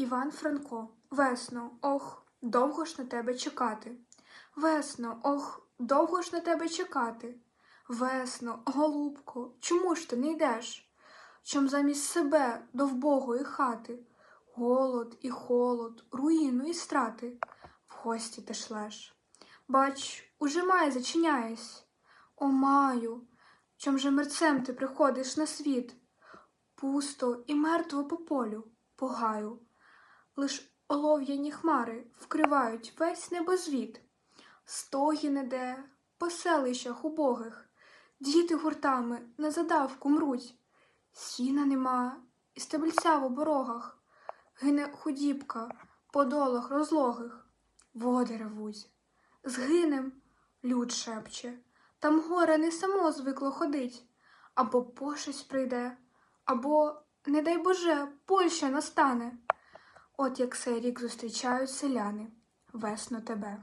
Іван Франко, весно, ох, довго ж на тебе чекати. Весно, ох, довго ж на тебе чекати. Весно, голубко, чому ж ти не йдеш? Чом замість себе до вбогої хати? Голод і холод, руїну і страти в гості ти шлеш. Бач, уже май зачиняєсь. О, маю, чом же мерцем ти приходиш на світ? Пусто і мертво по полю, по гаю. Лиш олов'яні хмари вкривають весь небозвіт. Стоги неде, по селищах убогих, діти гуртами на задавку мруть. Сіна нема, і стебельця в оборогах, гине худібка по долах розлогих, води ревуть. Згинем, люд шепче, там горе не само звикло ходить, або пошесть прийде, або, не дай Боже, Польща настане. От як сей рік зустрічають селяни, весно тебе.